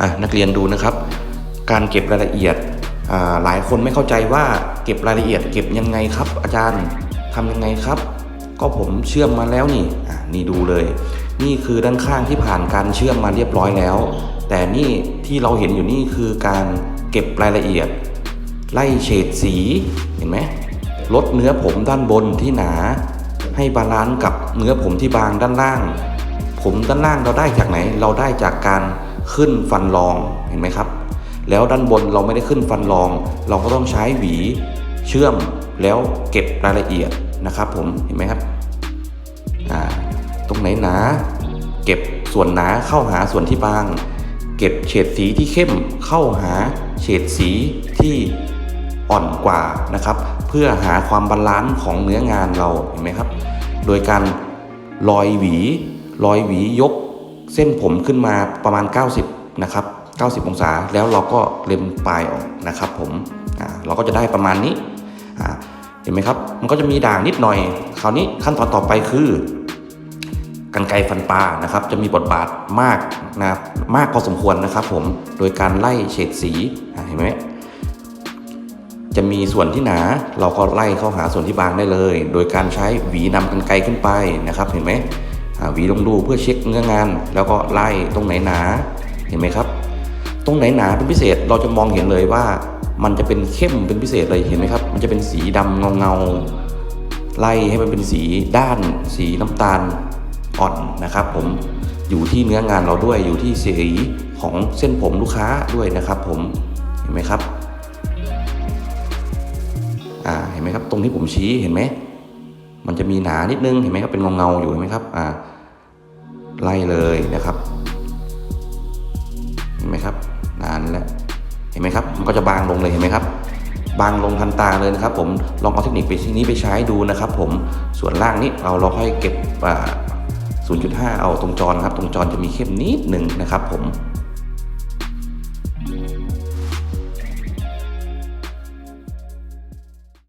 อะนักเรียนดูนะครับ การเก็บรายละเอียดหลายคนไม่เข้าใจว่าเก็บรายละเอียด เก็บยังไงครับ อาจารย์ทำยังไงครับ ก็ผมเชื่อมมาแล้วนี่อะนี่ดูเลย นี่คือด้านข้างที่ผ่านการเชื่อมมาเรียบร้อยแล้ว แต่นี่ที่เราเห็นอยู่นี่คือการเก็บรายละเอียด ไล่เฉดสีเห็นไหมลดเนื้อผมด้านบนที่หนา ให้บาลานซ์กับเนื้อผมที่บางด้านล่าง ผมด้านล่างเราได้จากไหน เราได้จากการ ขึ้นฟันรองเห็นไหมครับ แล้วด้านบนเราไม่ได้ขึ้นฟันรอง เราก็ต้องใช้หวีเชื่อมแล้วเก็บรายละเอียดนะครับ ผมเห็นไหมครับตรงไหนหนา เก็บส่วนหนาเข้าหาส่วนที่บาง เก็บเฉดสีที่เข้มเข้าหาเฉดสีที่อ่อนกว่านะครับ เพื่อหาความบาลานซ์ของเนื้องานเราเห็นไหมครับ โดยการลอยหวีลอยหวียก เส้นผมขึ้นมาประมาณ 90 นะครับ 90 องศาแล้วเราก็เล็มปลายออกนะครับ ผมเราก็จะได้ประมาณนี้เห็นไหมครับ มันก็จะมีด่างนิดหน่อย คราวนี้ขั้นตอนต่อไปคือกันไกฟันปลานะครับ จะมีบทบาทมากนะมากพอสมควรนะครับผมโดยการไล่เฉดสีเห็นไหมจะมีส่วนที่หนาเราก็ไล่เข้าหาส่วนที่บางได้เลย โดยการใช้หวีนำกันไกขึ้นไปนะครับ เห็นไหม หวีลงดูเพื่อเช็คเนื้องาน แล้วก็ไล่ตรงไหนหนาเห็นไหมครับ ตรงไหนหนาเป็นพิเศษเราจะมองเห็นเลยว่า มันจะเป็นเข้มเป็นพิเศษเลยเห็นไหมครับ มันจะเป็นสีดำเงาเงาๆไล่ให้มันเป็นสีด้าน สีน้ำตาลอ่อนนะครับ ผมอยู่ที่เนื้องานเราด้วยอยู่ที่สีของเส้นผมลูกค้าด้วยนะครับ ผมเห็นไหมครับอ่าเห็นไหมครับ ตรงที่ผมชี้เห็นไหม มันจะมีหนานิดนึงเห็นไหมครับเป็นเงาเงาอยู่เห็นไหมครับอ่าไล่เลยนะครับเห็นไหมครับนานแล้วเห็นไหมครับมันก็จะบางลงเลยเห็นไหมครับบางลงทันตาเลยนะครับ ผมลองเอาเทคนิคไปที่นี้ไปใช้ดูนะครับ ผมส่วนล่างนี้เราเราค่อยเก็บอ่า0.5 เอาตรงจรครับ ตรงจรจะมีเข้มนิดหนึ่งนะครับผม